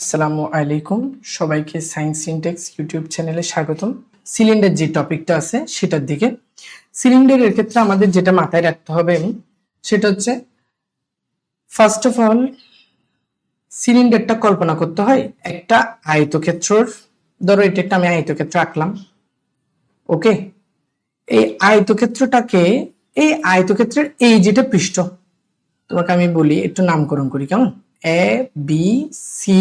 আসসালামু আলাইকুম। সবাইকে সায়েন্স সিনটেক্স ইউটিউব চ্যানেলে স্বাগতম। সিলিন্ডার যে টপিকটা আছে, সেটার দিকে। সিলিন্ডারের ক্ষেত্রে আমাদের যেটা মাথায় রাখতে হবে, সেটা হচ্ছে ফার্স্ট অফ অল সিলিন্ডারটা কল্পনা করতে হয় একটা আয়তক্ষেত্রর। ধরো, এটা একটা আমি আয়তক্ষেত্র আঁকলাম। ওকে এই আয়তক্ষেত্রটাকে, এই আয়তক্ষেত্রের এই যেটা পৃষ্ঠ, তোমাকে আমি বলি, একটু নামকরণ করি, কেমন? এ বি সি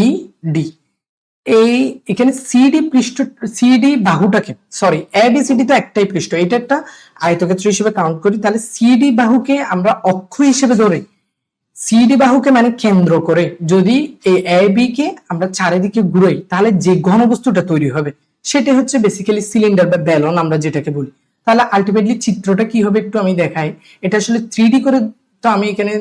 ডি এই এখানে সিডি পৃষ্ঠ সিডি বাহুটাকে সরি এ বি সিডি তো একটাই পৃষ্ঠ এটা একটা আয়তক্ষেত্র হিসেবে কাউন্ট করি, তাহলে সিডি বাহুকে আমরা অক্ষ হিসেবে ধরি। সিডি বাহুকে মানে কেন্দ্র করে, যদি এই এ বি কে আমরা চারিদিকে ঘুরাই, তাহলে যে ঘনবস্তুটা তৈরি হবে, সেটা হচ্ছে বেসিক্যালি সিলিন্ডার বা ব্যালন আমরা যেটাকে বলি। তাহলে আলটিমেটলি চিত্রটা কি হবে একটু আমি দেখাই। এটা আসলে থ্রি করে তো আমি এখানে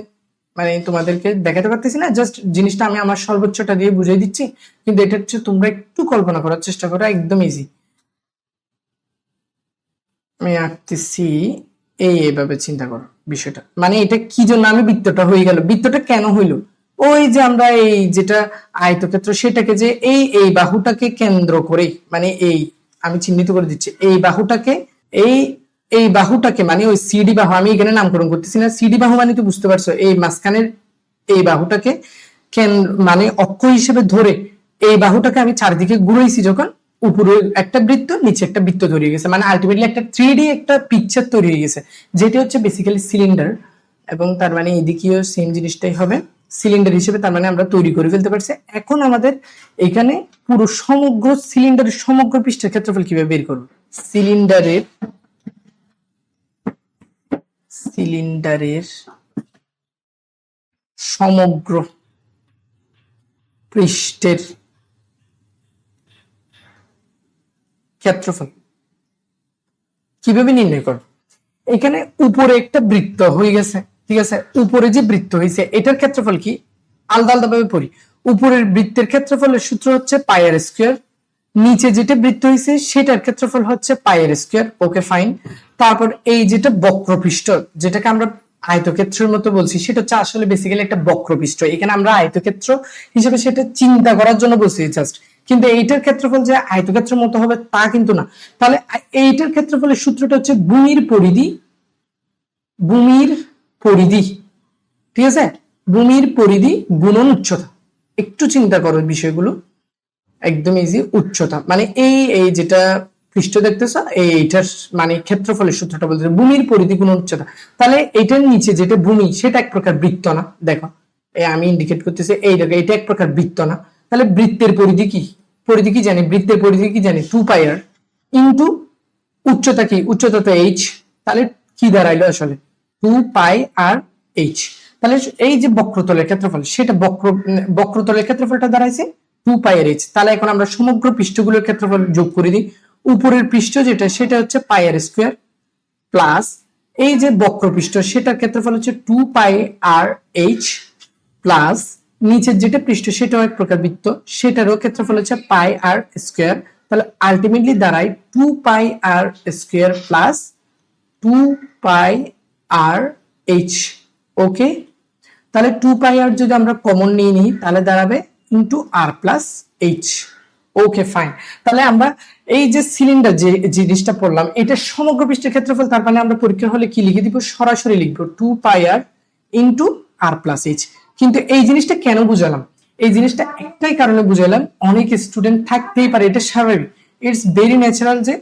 মানে তোমাদেরকে দেখাতে পারতেছি না জাস্ট জিনিসটা আমি আমার সর্বোচ্চটা দিয়ে বুঝিয়ে দিচ্ছি, কিন্তু এটা হচ্ছে তোমরা একটু কল্পনা করার চেষ্টা করো, একদম ইজি আমি আঁকতেছি এই এইভাবে চিন্তা করো বিষয়টা। মানে এটা কি জন্য আমি বৃত্তটা হয়ে গেল? বৃত্তটা কেন হইল? ওই যে আমরা এই যেটা আয়তক্ষেত্র, সেটাকে যে এই এই বাহুটাকে কেন্দ্র করে মানে এই, আমি চিহ্নিত করে দিচ্ছি, এই বাহুটাকে এই এই বাহুটাকে মানে ওই সিডি বাহু, আমি এখানে নামকরণ করতেছি না, সিডি বাহু মানে তো বুঝতে পারছ, এই মাঝখানের এই বাহুটাকে কেন মানে অক্ষ হিসেবে ধরে এই বাহুটাকে আমি চারদিকে ঘুরাইছি যখন উপরে একটা বৃত্ত, নিচে একটা বৃত্ত তৈরি হয়ে গেছে। মানে আলটিমেটলি একটা থ্রি একটা পিকচার তৈরি হয়ে গেছে, যেটি হচ্ছে বেসিক্যালি সিলিন্ডার এবং তার মানে এদিকেও সেম জিনিসটাই হবে। সিলিন্ডার হিসেবে তার মানে আমরা তৈরি করে ফেলতে পারছি। এখন আমাদের এখানে পুরো সমগ্র সিলিন্ডারের সমগ্র পৃষ্ঠের ক্ষেত্রফল কীভাবে বের করব? সিলিন্ডারের সিলিন্ডারের সমগ্র পৃষ্ঠের ক্ষেত্রফল। কীভাবে নির্ণয় করব? এখানে উপরে একটা বৃত্ত হয়ে গেছে, ঠিক আছে? উপরে যে বৃত্ত হয়েছে, এটার ক্ষেত্রফল কি? আলাদা আলাদা ভাবে পড়ি। উপরের বৃত্তের ক্ষেত্রফলের সূত্র হচ্ছে পায়ের স্কোয়ার। নিচে যেটা বৃত্ত হয়েছে সেটার ক্ষেত্রফল হচ্ছে পায়ের স্কোয়ার, ওকে ফাইন। তারপর এই যেটা বক্রপৃষ্ঠ, যেটাকে আমরা আয়তক্ষেত্রের মতো বলছি, সেটা হচ্ছে আসলে বেসিক্যালি একটা বক্রপৃষ্ঠ। এখানে আমরা আয়তক্ষেত্র হিসেবে সেটা চিন্তা করার জন্য বলছি জাস্ট কিন্তু এইটার ক্ষেত্রফল যে আয়তক্ষেত্রের মতো হবে, তা কিন্তু না। তাহলে এইটার ক্ষেত্রফলের সূত্রটা হচ্ছে ভূমির পরিধি ভূমির পরিধি। ঠিক আছে? ভূমির পরিধি গুণন উচ্চতা। একটু চিন্তা করো বিষয়গুলো। একদম ইজি উচ্চতা। মানে এই এই যেটা পৃষ্ঠ দেখতেছো, এই এইটার মানে ক্ষেত্রফলের সূত্রটা বলতে ভূমির পরিধি গুণ উচ্চতা। তাহলে এটার নিচে যেটা ভূমি, সেটা এক প্রকার বৃত্ত না। দেখো আমি ইন্ডিকেট করতেছি, এই দেখো, এটা এক প্রকার বৃত্ত না। তাহলে বৃত্তের পরিধি কি? পরিধি কি জানি? বৃত্তের পরিধি কি জানি? টু পাইয়ার ইন্টু উচ্চতা কি? উচ্চতা তো এইচ তাহলে কি দাঁড়াইলো আসলে? টু পাই আর এইচ তাহলে এই যে বক্রতলের ক্ষেত্রফল, সেটা বক্র, বক্রতলের ক্ষেত্রফলটা দাঁড়াইছে? টু পাই আর এইচ তাহলে এখন আমরা সমগ্র পৃষ্ঠগুলোর ক্ষেত্রফল যোগ করে দিই। উপরের পৃষ্ঠ যেটা, সেটা হচ্ছে পাই আর স্কোয়ার প্লাস এই যে বক্রপৃষ্ঠ, সেটার ক্ষেত্রফল হচ্ছে two pi R H plus নিচের যেটা পৃষ্ঠ, সেটাও এক প্রকার বৃত্ত, সেটারও ক্ষেত্রফল হচ্ছে পাই আর স্কোয়ার। তাহলে আলটিমেটলি দাঁড়ায় two pi R square plus two pi R H okay তাহলে টু পাই আর যদি আমরা কমন নিয়ে নিই, তাহলে দাঁড়াবে into r plus h okay fine তাহলে আমরা এই যে সিলিন্ডার যে জিনিসটা পড়লাম, এটা সমগ্র পৃষ্ঠের ক্ষেত্রফল, তার মানে আমরা পরীক্ষা হলে কি লিখে দিব? সরাসরি লিখব two pi r into r plus h কিন্তু এই জিনিসটা কেন বুঝালাম? এই জিনিসটা একটাই কারণে বুঝালাম, অনেক স্টুডেন্ট থাকতেই পারে, এটা স্বাভাবিক। ইটস ভেরি ন্যাচারাল যে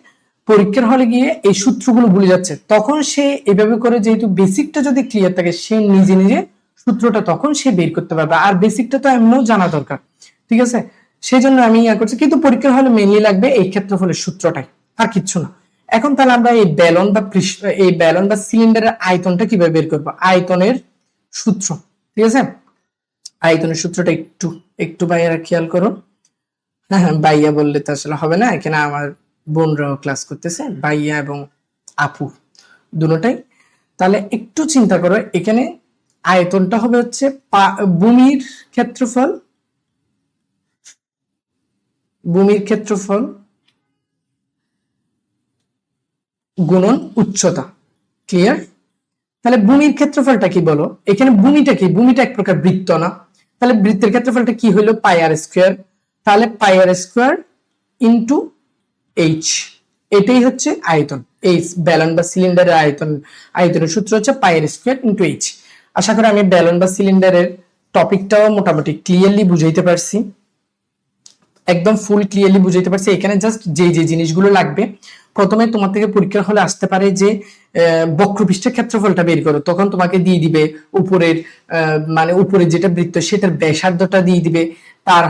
পরীক্ষার হলে গিয়ে এই সূত্রগুলো ভুলে যাচ্ছে। তখন সে এভাবে করে যেহেতু বেসিকটা যদি ক্লিয়ার থাকে, সে নিজে নিজে সূত্রটা তখন সে বের করতে পারবে, আর বেসিকটা তো এমনও জানা দরকার, ঠিক আছে? সেই জন্য আমি ইয়া করছি, কিন্তু পরীক্ষার হলে মেনলি লাগবে এই ক্ষেত্রফলের সূত্রটাই, আর কিচ্ছু না। এখন তাহলে আমরা এই ব্যালন বা এই ব্যালন বা সিলিন্ডারের আয়তনটা কীভাবে বের করব? আয়তনের সূত্র, ঠিক আছে? আয়তনের সূত্রটা একটু একটু বাইরা খেয়াল করো। হ্যাঁ হ্যাঁ বাইয়া বললে তো আসলে হবে না, এখানে আমার বোনরাও ক্লাস করতেছে, বাইয়া এবং আপু, দুটোটাই। তাহলে একটু চিন্তা করো, এখানে আয়তনটা হবে হচ্ছে ভূমির ক্ষেত্রফল ভূমির ক্ষেত্রফল গুণন উচ্চতা। ক্লিয়ার তাহলে ভূমির ক্ষেত্রফলটা কি বলো? এখানে ভূমিটা কি? ভূমিটা এক প্রকার বৃত্ত না। তাহলে বৃত্তের ক্ষেত্রফলটা কি হলো? Pi square. তাহলে পাইয়ার স্কোয়ার ইন্টু এইচ এটাই হচ্ছে আয়তন। এই ব্যালন বা সিলিন্ডারের আয়তন। আয়তনের সূত্র হচ্ছে pi r square into h আশা করি আমি ব্যালন বা সিলিন্ডারের টপিকটাও মোটামুটি ক্লিয়ারলি বুঝাইতে পারছি। একদম ফুল ক্লিয়ারলি বুঝাইতে পারছি। এখানে জাস্ট যে যে জিনিসগুলো লাগবে, প্রথমে তোমার থেকে পরীক্ষার হলে আসতে পারে যে বক্রপৃষ্ঠের ক্ষেত্রফলটা বের করো। তখন তোমাকে দিয়ে দিবে উপরের মানে উপরের যেটা বৃত্ত, সেটার ব্যাসার্ধটা দিয়ে দিবে। তার,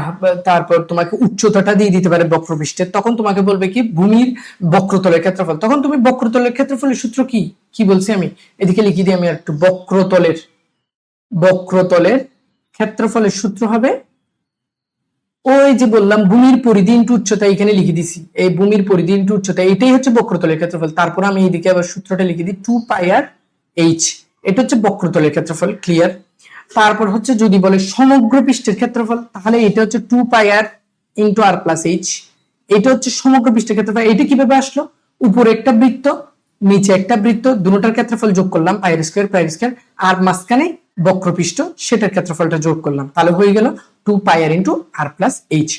তারপর তোমাকে উচ্চতাটা দিয়ে দিতে পারে বক্রপৃষ্ঠের। তখন তোমাকে বলবে কি, ভূমির বক্রতলের ক্ষেত্রফল। তখন তুমি বক্রতলের ক্ষেত্রফলের সূত্র কি? কি বলছি আমি? এদিকে লিখে দিই আমি একটু, বক্রতলের। বক্রতলের ক্ষেত্রফলের সূত্র হবে। ওই যে বললাম, ভূমির পরিধি ইন্টু উচ্চতা এখানে লিখে দিছি। এই ভূমির পরিধি ইন্টু উচ্চতা, এটাই হচ্ছে বক্রতলের ক্ষেত্রফল। তারপর আমি এইদিকে আবার সূত্রটা লিখে দিই টু পাই আর এইচ এটা হচ্ছে বক্রতলের ক্ষেত্রফল ক্লিয়ার তারপর হচ্ছে যদি বলে সমগ্র পৃষ্ঠের ক্ষেত্রফল, তাহলে এটা হচ্ছে two pi r into r plus h এটা হচ্ছে সমগ্র পৃষ্ঠের ক্ষেত্রফল। এটা কীভাবে আসলো? উপরে একটা বৃত্ত, নিচে একটা বৃত্ত দুটোটার ক্ষেত্রফল যোগ করলাম পায়ের স্কোয়ার পায়ের স্কোয়ার আর মাঝখানে বক্রপৃষ্ঠ, সেটার ক্ষেত্রফলটা যোগ করলাম। তাহলে হয়ে গেল টু পায়ার ইন্টু আর প্লাস এইচ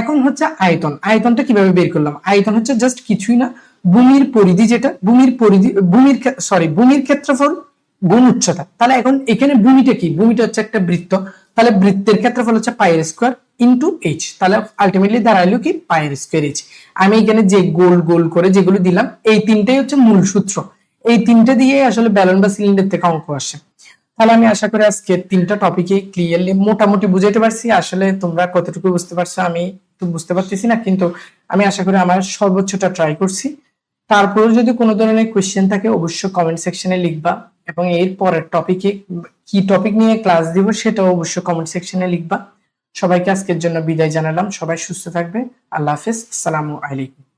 এখন হচ্ছে আয়তন। আয়তনটা কীভাবে বের করলাম? আয়তন হচ্ছে জাস্ট কিছুই না, ভূমির পরিধি যেটা, ভূমির পরিধি, ভূমির সরি ভূমির ক্ষেত্রফল গুণ উচ্চতা। তাহলে এখন এখানে ভূমিটা কি? ভূমিটা হচ্ছে একটা বৃত্ত। তাহলে বৃত্তের ক্ষেত্রফল হচ্ছে pi r square into h তাহলে আলটিমেটলি দাঁড়াইলো কি? পায়ের স্কোয়ার এইচ আমি এখানে যে গোল গোল করে যেগুলো দিলাম, এই তিনটাই হচ্ছে মূল সূত্র। এই তিনটে দিয়ে আসলে ব্যালন বা সিলিন্ডার থেকে অঙ্ক আসে। তাহলে আমি আশা করি আজকে তিনটা টপিকে ক্লিয়ারলি মোটামুটি বুঝাইতে পারছি। আসলে তোমরা কতটুকু বুঝতে পারছ আমি তো বুঝতে পারতেছি না, কিন্তু আমি আশা করি আমার সর্বোচ্চটা ট্রাই করছি। তারপরে যদি কোনো ধরনের কোয়েশ্চেন থাকে, অবশ্যই কমেন্ট সেকশনে লিখবা এবং এর পরের টপিকে কি টপিক নিয়ে ক্লাস দিব সেটাও অবশ্যই কমেন্ট সেকশনে লিখবা। সবাইকে আজকের জন্য বিদায় জানালাম। সবাই সুস্থ থাকবে। আল্লাহ হাফেজ। আসসালামু আলাইকুম।